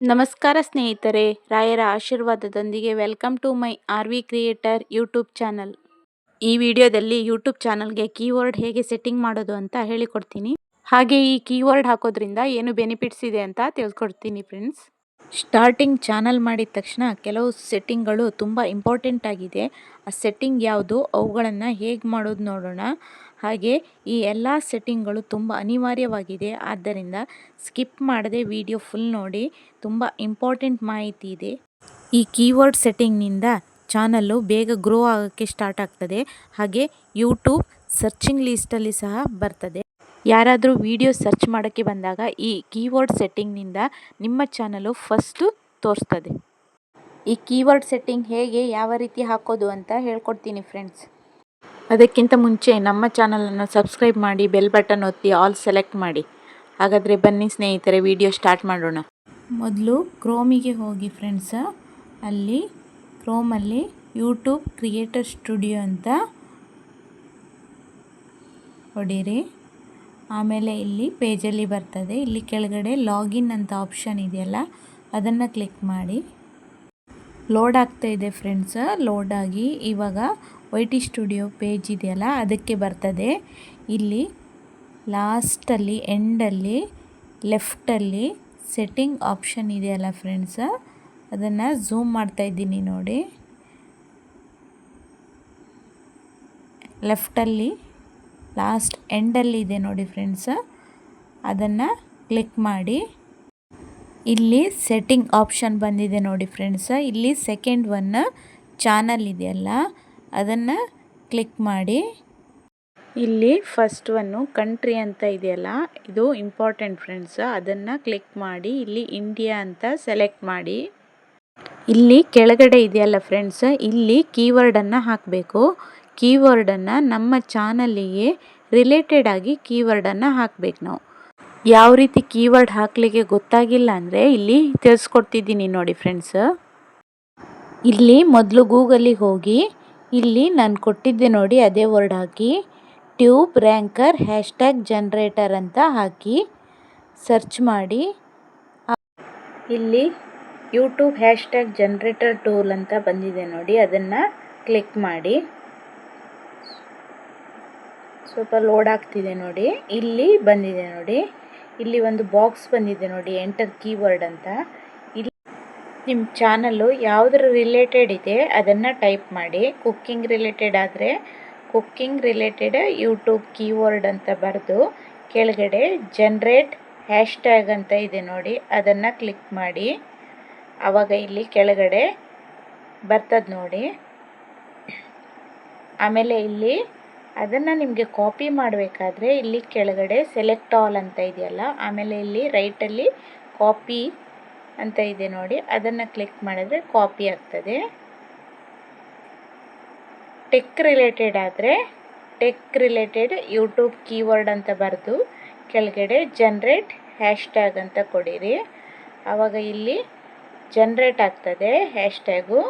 ನಮಸ್ಕಾರ ಸ್ನೇಹಿತರೆ, ರಾಯರ ಆಶೀರ್ವಾದದೊಂದಿಗೆ welcome to my R V creator YouTube channel. ಈ ವಿಡಿಯೋದಲ್ಲಿ ಯೂಟ್ಯೂಬ್ ಚಾನಲ್ಗೆ ಕೀವರ್ಡ್ ಹೇಗೆ ಸೆಟ್ಟಿಂಗ್ ಮಾಡೋದು ಅಂತ ಹೇಳಿಕೊಡ್ತೀನಿ. ಹಾಗೆ ಈ ಕೀವರ್ಡ್ ಹಾಕೋದ್ರಿಂದ ಏನು ಬೆನಿಫಿಟ್ಸ್ ಇದೆ ಅಂತ ತಿಳ್ಕೊಡ್ತೀನಿ ಫ್ರೆಂಡ್ಸ್. ಸ್ಟಾರ್ಟಿಂಗ್ ಚಾನಲ್ ಮಾಡಿದ ತಕ್ಷಣ ಕೆಲವು ಸೆಟ್ಟಿಂಗ್ಗಳು ತುಂಬ ಇಂಪಾರ್ಟೆಂಟ್ ಆಗಿದೆ. ಆ ಸೆಟ್ಟಿಂಗ್ ಯಾವುದು, ಅವುಗಳನ್ನು ಹೇಗೆ ಮಾಡೋದು ನೋಡೋಣ. ಹಾಗೆ ಈ ಎಲ್ಲ ಸೆಟ್ಟಿಂಗ್ಗಳು ತುಂಬ ಅನಿವಾರ್ಯವಾಗಿದೆ. ಆದ್ದರಿಂದ ಸ್ಕಿಪ್ ಮಾಡದೆ ವಿಡಿಯೋ ಫುಲ್ ನೋಡಿ, ತುಂಬ ಇಂಪಾರ್ಟೆಂಟ್ ಮಾಹಿತಿ ಇದೆ. ಈ ಕೀವರ್ಡ್ ಸೆಟ್ಟಿಂಗ್ನಿಂದ ಚಾನಲ್ಲು ಬೇಗ ಗ್ರೋ ಆಗೋಕ್ಕೆ ಸ್ಟಾರ್ಟ್ ಆಗ್ತದೆ. ಹಾಗೆ ಯೂಟ್ಯೂಬ್ ಸರ್ಚಿಂಗ್ ಲೀಸ್ಟಲ್ಲಿ ಸಹ ಬರ್ತದೆ. ಯಾರಾದರೂ ವಿಡಿಯೋ ಸರ್ಚ್ ಮಾಡೋಕ್ಕೆ ಬಂದಾಗ ಈ ಕೀವರ್ಡ್ ಸೆಟ್ಟಿಂಗ್ನಿಂದ ನಿಮ್ಮ ಚಾನಲು ಫಸ್ಟು ತೋರಿಸ್ತದೆ. ಈ ಕೀವರ್ಡ್ ಸೆಟ್ಟಿಂಗ್ ಹೇಗೆ, ಯಾವ ರೀತಿ ಹಾಕೋದು ಅಂತ ಹೇಳ್ಕೊಡ್ತೀನಿ ಫ್ರೆಂಡ್ಸ್ ಅದಕ್ಕಿಂತ ಮುಂಚೆ ನಮ್ಮ ಚಾನಲನ್ನು ಸಬ್ಸ್ಕ್ರೈಬ್ ಮಾಡಿ, ಬೆಲ್ ಬಟನ್ ಒತ್ತಿ ಆಲ್ ಸೆಲೆಕ್ಟ್ ಮಾಡಿ. ಹಾಗಾದರೆ ಬನ್ನಿ ಸ್ನೇಹಿತರೆ ವಿಡಿಯೋ ಸ್ಟಾರ್ಟ್ ಮಾಡೋಣ. ಮೊದಲು ಕ್ರೋಮಿಗೆ ಹೋಗಿ ಫ್ರೆಂಡ್ಸ ಅಲ್ಲಿ ಕ್ರೋಮಲ್ಲಿ ಯೂಟ್ಯೂಬ್ ಕ್ರಿಯೇಟರ್ ಸ್ಟುಡಿಯೋ ಅಂತ ಹೊಡೀರಿ. ಆಮೇಲೆ ಇಲ್ಲಿ ಪೇಜಲ್ಲಿ ಬರ್ತದೆ. ಇಲ್ಲಿ ಕೆಳಗಡೆ ಲಾಗಿನ್ ಅಂತ ಆಪ್ಷನ್ ಇದೆಯಲ್ಲ, ಅದನ್ನು ಕ್ಲಿಕ್ ಮಾಡಿ. ಲೋಡ್ ಆಗ್ತಾ ಇದೆ ಫ್ರೆಂಡ್ಸ್ ಲೋಡಾಗಿ ಇವಾಗ ವೈ ಟಿ ಸ್ಟುಡಿಯೋ ಪೇಜ್ ಇದೆಯಲ್ಲ? ಅದಕ್ಕೆ ಬರ್ತದೆ. ಇಲ್ಲಿ ಲಾಸ್ಟಲ್ಲಿ ಎಂಡಲ್ಲಿ ಲೆಫ್ಟಲ್ಲಿ ಸೆಟ್ಟಿಂಗ್ ಆಪ್ಷನ್ ಇದೆಯಲ್ಲ ಫ್ರೆಂಡ್ಸ್ ಅದನ್ನು ಝೂಮ್ ಮಾಡ್ತಾಯಿದ್ದೀನಿ ನೋಡಿ. ಲೆಫ್ಟಲ್ಲಿ ಲಾಸ್ಟ್ ಎಂಡಲ್ಲಿ ಇದೆ ನೋಡಿ ಫ್ರೆಂಡ್ಸ್ ಅದನ್ನು ಕ್ಲಿಕ್ ಮಾಡಿ. ಇಲ್ಲಿ ಸೆಟ್ಟಿಂಗ್ ಆಪ್ಷನ್ ಬಂದಿದೆ ನೋಡಿ ಫ್ರೆಂಡ್ಸ್ ಇಲ್ಲಿ ಸೆಕೆಂಡ್ ಒನ್ ಚಾನಲ್ ಇದೆಯಲ್ಲ? ಅದನ್ನು ಕ್ಲಿಕ್ ಮಾಡಿ. ಇಲ್ಲಿ ಫಸ್ಟ್ ಒನ್ನು ಕಂಟ್ರಿ ಅಂತ ಇದೆಯಲ್ಲ, ಇದು ಇಂಪಾರ್ಟೆಂಟ್ ಫ್ರೆಂಡ್ಸ್ ಅದನ್ನು ಕ್ಲಿಕ್ ಮಾಡಿ, ಇಲ್ಲಿ ಇಂಡಿಯಾ ಅಂತ ಸೆಲೆಕ್ಟ್ ಮಾಡಿ. ಇಲ್ಲಿ ಕೆಳಗಡೆ ಇದೆಯಲ್ಲ ಫ್ರೆಂಡ್ಸ್ ಇಲ್ಲಿ ಕೀವರ್ಡನ್ನು ಹಾಕಬೇಕು. ಕೀವರ್ಡನ್ನು ನಮ್ಮ ಚಾನಲ್ಲಿಗೆ ರಿಲೇಟೆಡ್ ಆಗಿ ಕೀವರ್ಡನ್ನು ಹಾಕಬೇಕು ನಾವು. ಯಾವ ರೀತಿ ಕೀವರ್ಡ್ ಹಾಕಲಿಕ್ಕೆ ಗೊತ್ತಾಗಿಲ್ಲ ಅಂದರೆ ಇಲ್ಲಿ ತಿಳಿಸ್ಕೊಡ್ತಿದ್ದೀನಿ ನೋಡಿ ಫ್ರೆಂಡ್ಸ್ ಇಲ್ಲಿ ಮೊದಲು ಗೂಗಲಿಗೆ ಹೋಗಿ ಇಲ್ಲಿ ನಾನು ಕೊಟ್ಟಿದ್ದೆ ನೋಡಿ ಅದೇ ವರ್ಡ್ ಹಾಕಿ ಟ್ಯೂಬ್ ರ್ಯಾಂಕರ್ ಹ್ಯಾಶ್ಟ್ಯಾಗ್ ಜನ್ರೇಟರ್ ಅಂತ ಹಾಕಿ ಸರ್ಚ್ ಮಾಡಿ. ಇಲ್ಲಿ ಯೂಟ್ಯೂಬ್ ಹ್ಯಾಶ್ಟ್ಯಾಗ್ ಜನ್ರೇಟರ್ ಟೂಲ್ ಅಂತ ಬಂದಿದೆ ನೋಡಿ, ಅದನ್ನು ಕ್ಲಿಕ್ ಮಾಡಿ. ಸ್ವಲ್ಪ ಲೋಡ್ ಆಗ್ತಿದೆ ನೋಡಿ, ಇಲ್ಲಿ ಬಂದಿದೆ ನೋಡಿ. ಇಲ್ಲಿ ಒಂದು ಬಾಕ್ಸ್ ಬಂದಿದೆ ನೋಡಿ ಎಂಟರ್ ಕೀವರ್ಡ್ ಅಂತ. ನಿಮ್ಮ ಚಾನಲ್ಲು ಯಾವುದ್ರ ರಿಲೇಟೆಡ್ ಇದೆ, ಅದನ್ನು ಟೈಪ್ ಮಾಡಿ. ಕುಕ್ಕಿಂಗ್ ರಿಲೇಟೆಡ್ ಆದರೆ ಕುಕ್ಕಿಂಗ್ ರಿಲೇಟೆಡ್ ಯೂಟ್ಯೂಬ್ ಕೀವರ್ಡ್ ಅಂತ ಬರೆದು, ಕೆಳಗಡೆ ಜನ್ರೇಟ್ ಹ್ಯಾಶ್ಟ್ಯಾಗ್ ಅಂತ ಇದೆ ನೋಡಿ, ಅದನ್ನು ಕ್ಲಿಕ್ ಮಾಡಿ. ಆವಾಗ ಇಲ್ಲಿ ಕೆಳಗಡೆ ಬರ್ತದೆ ನೋಡಿ. ಆಮೇಲೆ ಇಲ್ಲಿ ಅದನ್ನು ನಿಮಗೆ ಕಾಪಿ ಮಾಡಬೇಕಾದ್ರೆ ಇಲ್ಲಿ ಕೆಳಗಡೆ ಸೆಲೆಕ್ಟ್ ಆಲ್ ಅಂತ ಇದೆಯಲ್ಲ, ಆಮೇಲೆ ಇಲ್ಲಿ ರೈಟಲ್ಲಿ ಕಾಪಿ ಅಂತ ಇದೆ ನೋಡಿ. ಅದನ್ನು ಕ್ಲಿಕ್ ಮಾಡಿದ್ರೆ ಕಾಪಿ ಆಗ್ತದೆ. ಟೆಕ್ ರಿಲೇಟೆಡ್ ಆದರೆ ಟೆಕ್ ರಿಲೇಟೆಡ್ ಯೂಟ್ಯೂಬ್ ಕೀವರ್ಡ್ ಅಂತ ಬರೆದು ಕೆಳಗಡೆ ಜನ್ರೇಟ್ ಹ್ಯಾಶ್ಟ್ಯಾಗ್ ಅಂತ ಕೊಡಿರಿ. ಆವಾಗ ಇಲ್ಲಿ ಜನ್ರೇಟ್ ಆಗ್ತದೆ ಹ್ಯಾಶ್ಟ್ಯಾಗು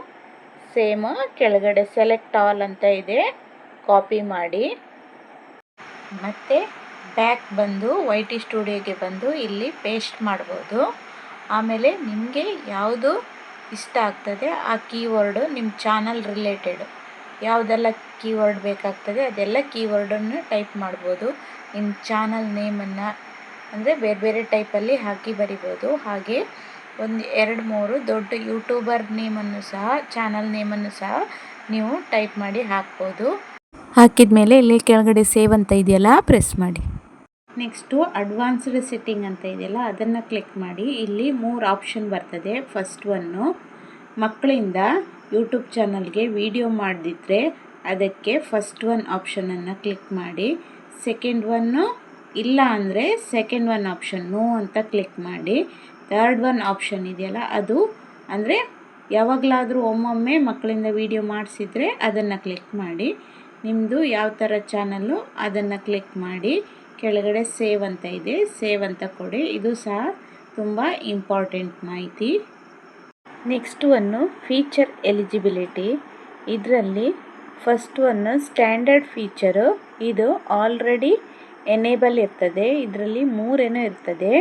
ಸೇಮ್ ಕೆಳಗಡೆ ಸೆಲೆಕ್ಟ್ ಆಲ್ ಅಂತ ಇದೆ. ಕಾಪಿ ಮಾಡಿ. ಮತ್ತು ಬ್ಯಾಕ್ ಬಂದು ವೈ ಟಿ ಸ್ಟುಡಿಯೋಗೆ ಬಂದು ಇಲ್ಲಿ ಪೇಸ್ಟ್ ಮಾಡ್ಬೋದು. ಆಮೇಲೆ ನಿಮಗೆ ಯಾವುದು ಇಷ್ಟ ಆಗ್ತದೆ, ಆ ಕೀವರ್ಡು ನಿಮ್ಮ ಚಾನಲ್ ರಿಲೇಟೆಡ್ ಯಾವುದೆಲ್ಲ ಕೀವರ್ಡ್ ಬೇಕಾಗ್ತದೆ, ಅದೆಲ್ಲ ಕೀವರ್ಡನ್ನು ಟೈಪ್ ಮಾಡ್ಬೋದು. ನಿಮ್ಮ ಚಾನಲ್ ನೇಮನ್ನು ಅಂದರೆ ಬೇರೆ ಬೇರೆ ಟೈಪಲ್ಲಿ ಹಾಕಿ ಬರಿಬೋದು. ಹಾಗೆ ಒಂದು ಎರಡು ಮೂರು ದೊಡ್ಡ ಯೂಟ್ಯೂಬರ್ ನೇಮನ್ನು ಸಹ ಚಾನಲ್ ನೇಮನ್ನು ಸಹ ನೀವು ಟೈಪ್ ಮಾಡಿ ಹಾಕ್ಬೋದು. ಹಾಕಿದ ಮೇಲೆ ಇಲ್ಲಿ ಕೆಳಗಡೆ ಸೇವ್ ಅಂತ ಇದೆಯಲ್ಲ ಪ್ರೆಸ್ ಮಾಡಿ. ನೆಕ್ಸ್ಟು ಅಡ್ವಾನ್ಸ್ಡ್ ಸೆಟ್ಟಿಂಗ್ ಅಂತ ಇದೆಯಲ್ಲ, ಅದನ್ನು ಕ್ಲಿಕ್ ಮಾಡಿ. ಇಲ್ಲಿ ಮೂರು ಆಪ್ಷನ್ ಬರ್ತದೆ. ಫಸ್ಟ್ ಒನ್ನು ಮಕ್ಕಳಿಂದ ಯೂಟ್ಯೂಬ್ ಚಾನಲ್ಗೆ ವಿಡಿಯೋ ಮಾಡಿದ್ರೆ ಅದಕ್ಕೆ ಫಸ್ಟ್ ಒನ್ ಆಪ್ಷನನ್ನು ಕ್ಲಿಕ್ ಮಾಡಿ. ಸೆಕೆಂಡ್ ಒನ್ನು ಇಲ್ಲ ಅಂದರೆ ಸೆಕೆಂಡ್ ಒನ್ ಆಪ್ಷನ್ ನೋ ಅಂತ ಕ್ಲಿಕ್ ಮಾಡಿ. ಥರ್ಡ್ ಒನ್ ಆಪ್ಷನ್ ಇದೆಯಲ್ಲ, ಅದು ಅಂದರೆ ಯಾವಾಗಲಾದರೂ ಒಮ್ಮೊಮ್ಮೆ ಮಕ್ಕಳಿಂದ ವಿಡಿಯೋ ಮಾಡಿಸಿದರೆ ಅದನ್ನು ಕ್ಲಿಕ್ ಮಾಡಿ. ನಿಮ್ಮದು ಯಾವ ಥರ ಚಾನಲ್ಲು ಅದನ್ನು ಕ್ಲಿಕ್ ಮಾಡಿ. ಕೆಳಗಡೆ ಸೇವ್ ಅಂತ ಇದೆ. ಸೇವ್ ಅಂತ ಕೊಡಿ. ಇದು ಸಹ ತುಂಬ ಇಂಪಾರ್ಟೆಂಟ್ ಮಾಹಿತಿ. ನೆಕ್ಸ್ಟ್ ಒನ್ನು ಫೀಚರ್ ಎಲಿಜಿಬಿಲಿಟಿ ಇದರಲ್ಲಿ ಫಸ್ಟ್ ಒನ್ನು ಸ್ಟ್ಯಾಂಡರ್ಡ್ ಫೀಚರು ಇದು ಆಲ್ರೆಡಿ ಎನೇಬಲ್ ಇರ್ತದೆ. ಇದರಲ್ಲಿ ಮೂರೇನೋ ಇರ್ತದೆ.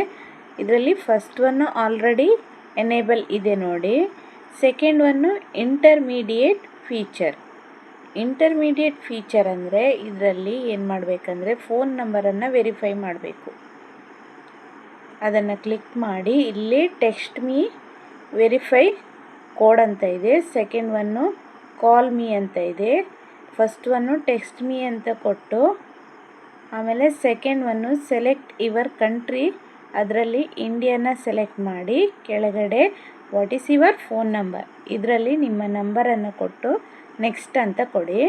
ಇದರಲ್ಲಿ ಫಸ್ಟ್ ಒನ್ನು ಆಲ್ರೆಡಿ ಎನೇಬಲ್ ಇದೆ ನೋಡಿ. Second one intermediate feature intermediate feature ಅಂದರೆ ಇದರಲ್ಲಿ ಏನು ಮಾಡಬೇಕಂದ್ರೆ ಫೋನ್ ನಂಬರನ್ನು ವೆರಿಫೈ ಮಾಡಬೇಕು. ಅದನ್ನು ಕ್ಲಿಕ್ ಮಾಡಿ ಇಲ್ಲಿ ಟೆಕ್ಸ್ಟ್ ಮೀ ವೆರಿಫೈ ಕೋಡ್ ಅಂತ ಇದೆ. ಸೆಕೆಂಡ್ ಒನ್ನು ಕಾಲ್ ಮೀ ಅಂತ ಇದೆ. ಫಸ್ಟ್ ಒನ್ನು ಟೆಕ್ಸ್ಟ್ ಮೀ ಅಂತ ಕೊಟ್ಟು ಆಮೇಲೆ second one select your country ಅದರಲ್ಲಿ ಇಂಡಿಯಾನ ಸೆಲೆಕ್ಟ್ ಮಾಡಿ ಕೆಳಗಡೆ what is your phone number ಇದರಲ್ಲಿ ನಿಮ್ಮ ನಂಬರನ್ನು ಕೊಟ್ಟು ನೆಕ್ಸ್ಟ್ ಅಂತ ಕೊಡಿ.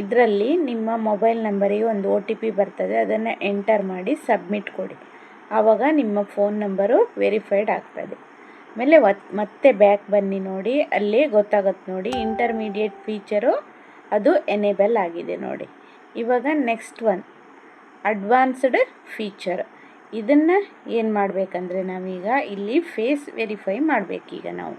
ಇದರಲ್ಲಿ ನಿಮ್ಮ ಮೊಬೈಲ್ ನಂಬರಿಗೆ ಒಂದು ಒ ಟಿ ಪಿ ಬರ್ತದೆ, ಅದನ್ನು ಎಂಟರ್ ಮಾಡಿ ಸಬ್ಮಿಟ್ ಕೊಡಿ. ಆವಾಗ ನಿಮ್ಮ ಫೋನ್ ನಂಬರು ವೆರಿಫೈಡ್ ಆಗ್ತದೆ. ಆಮೇಲೆ ಮತ್ತೆ ಬ್ಯಾಕ್ ಬನ್ನಿ ನೋಡಿ, ಅಲ್ಲಿ ಗೊತ್ತಾಗತ್ತೆ ನೋಡಿ ಇಂಟರ್ಮೀಡಿಯೇಟ್ ಫೀಚರು ಅದು ಎನೇಬಲ್ ಆಗಿದೆ ನೋಡಿ. ಇವಾಗ ನೆಕ್ಸ್ಟ್ ಒನ್ ಅಡ್ವಾನ್ಸ್ಡ್ ಫೀಚರ್ ಇದನ್ನು ಏನು ಮಾಡಬೇಕಂದ್ರೆ ನಾವೀಗ ಇಲ್ಲಿ ಫೇಸ್ ವೆರಿಫೈ ಮಾಡಬೇಕೀಗ ನಾವು.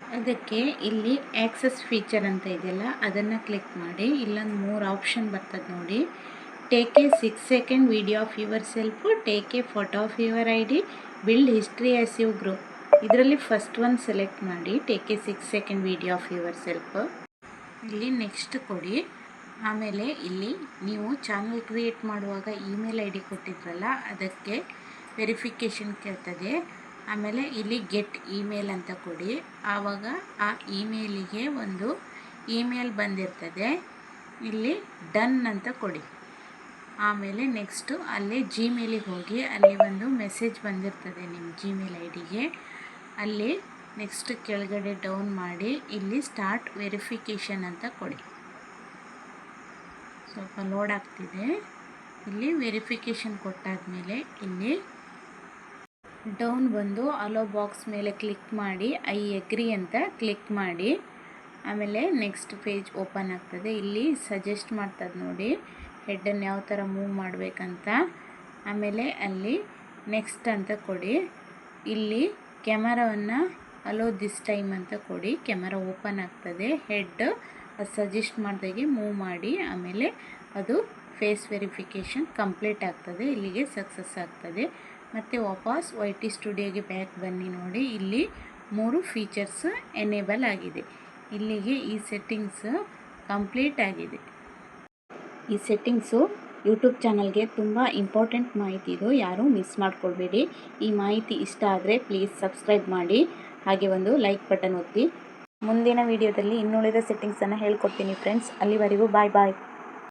ಅದಕ್ಕೆ ಇಲ್ಲಿ ಆ್ಯಕ್ಸಸ್ ಫೀಚರ್ ಅಂತ ಇದೆಯಲ್ಲ, ಅದನ್ನು ಕ್ಲಿಕ್ ಮಾಡಿ, ಇಲ್ಲೊಂದು ಮೂರು ಆಪ್ಷನ್ ಬರ್ತದೆ ನೋಡಿ. Take a six second video of yourself take a photo of your I D build history S U group ಇದರಲ್ಲಿ ಫಸ್ಟ್ ಒನ್ ಸೆಲೆಕ್ಟ್ ಮಾಡಿ take a six second video of yourself ಇಲ್ಲಿ next ಕೊಡಿ. ಆಮೇಲೆ ಇಲ್ಲಿ ನೀವು channel create ಮಾಡುವಾಗ email I D ಕೊಟ್ಟಿದ್ರಲ್ಲ, ಅದಕ್ಕೆ ವೆರಿಫಿಕೇಷನ್ ಕೇಳ್ತದೆ. ಆಮೇಲೆ ಇಲ್ಲಿ ಗೆಟ್ ಇಮೇಲ್ ಅಂತ ಕೊಡಿ. ಆವಾಗ ಆ ಇಮೇಲಿಗೆ ಒಂದು ಇಮೇಲ್ ಬಂದಿರ್ತದೆ. ಇಲ್ಲಿ ಡನ್ ಅಂತ ಕೊಡಿ. ಆಮೇಲೆ ನೆಕ್ಸ್ಟು ಅಲ್ಲಿ ಜಿಮೇಲಿಗೆ ಹೋಗಿ ಅಲ್ಲಿ ಒಂದು ಮೆಸೇಜ್ ಬಂದಿರ್ತದೆ ನಿಮ್ಮ ಜಿಮೇಲ್ ಐ ಡಿಗೆ ಅಲ್ಲಿ ನೆಕ್ಸ್ಟ್ ಕೆಳಗಡೆ ಡೌನ್ ಮಾಡಿ ಇಲ್ಲಿ ಸ್ಟಾರ್ಟ್ ವೆರಿಫಿಕೇಷನ್ ಅಂತ ಕೊಡಿ. ಸ್ವಲ್ಪ ಲೋಡ್ ಆಗ್ತಿದೆ. ಇಲ್ಲಿ ವೆರಿಫಿಕೇಷನ್ ಕೊಟ್ಟಾದಮೇಲೆ ಇಲ್ಲಿ ಡೌನ್ ಬಂದು ಅಲೋ ಬಾಕ್ಸ್ ಮೇಲೆ ಕ್ಲಿಕ್ ಮಾಡಿ, ಐ ಎಗ್ರಿ ಅಂತ ಕ್ಲಿಕ್ ಮಾಡಿ. ಆಮೇಲೆ ನೆಕ್ಸ್ಟ್ ಪೇಜ್ ಓಪನ್ ಆಗ್ತದೆ. ಇಲ್ಲಿ ಸಜೆಸ್ಟ್ ಮಾಡ್ತದೆ ನೋಡಿ ಹೆಡ್ಡನ್ನು ಯಾವ ಥರ ಮೂವ್ ಮಾಡಬೇಕಂತ. ಆಮೇಲೆ ಅಲ್ಲಿ ನೆಕ್ಸ್ಟ್ ಅಂತ ಕೊಡಿ. ಇಲ್ಲಿ ಕ್ಯಾಮರಾವನ್ನು ಅಲೋ ದಿಸ್ ಟೈಮ್ ಅಂತ ಕೊಡಿ. ಕ್ಯಾಮರಾ ಓಪನ್ ಆಗ್ತದೆ. ಹೆಡ್ ಸಜೆಸ್ಟ್ ಮಾಡಿದಾಗೆ ಮೂವ್ ಮಾಡಿ. ಆಮೇಲೆ ಅದು ಫೇಸ್ ವೆರಿಫಿಕೇಷನ್ ಕಂಪ್ಲೀಟ್ ಆಗ್ತದೆ. ಇಲ್ಲಿಗೆ ಸಕ್ಸಸ್ ಆಗ್ತದೆ. ಮತ್ತು ವಾಪಸ್ ವೈ ಟಿ ಸ್ಟುಡಿಯೋಗೆ ಬ್ಯಾಕ್ ಬನ್ನಿ ನೋಡಿ. ಇಲ್ಲಿ ಮೂರು ಫೀಚರ್ಸ್ ಎನೇಬಲ್ ಆಗಿದೆ. ಇಲ್ಲಿಗೆ ಈ ಸೆಟ್ಟಿಂಗ್ಸ್ ಕಂಪ್ಲೀಟ್ ಆಗಿದೆ. ಈ ಸೆಟ್ಟಿಂಗ್ಸು ಯೂಟ್ಯೂಬ್ ಚಾನಲ್ಗೆ ತುಂಬ ಇಂಪಾರ್ಟೆಂಟ್ ಮಾಹಿತಿ ಇದು. ಯಾರೂ ಮಿಸ್ ಮಾಡ್ಕೊಳ್ಬೇಡಿ. ಈ ಮಾಹಿತಿ ಇಷ್ಟ ಆದರೆ ಪ್ಲೀಸ್ ಸಬ್ಸ್ಕ್ರೈಬ್ ಮಾಡಿ. ಹಾಗೆ ಒಂದು ಲೈಕ್ ಬಟನ್ ಒತ್ತಿ. ಮುಂದಿನ ವಿಡಿಯೋದಲ್ಲಿ ಇನ್ನುಳಿದ ಸೆಟ್ಟಿಂಗ್ಸನ್ನು ಹೇಳ್ಕೊಡ್ತೀನಿ ಫ್ರೆಂಡ್ಸ್ ಅಲ್ಲಿವರೆಗೂ ಬಾಯ್ ಬಾಯ್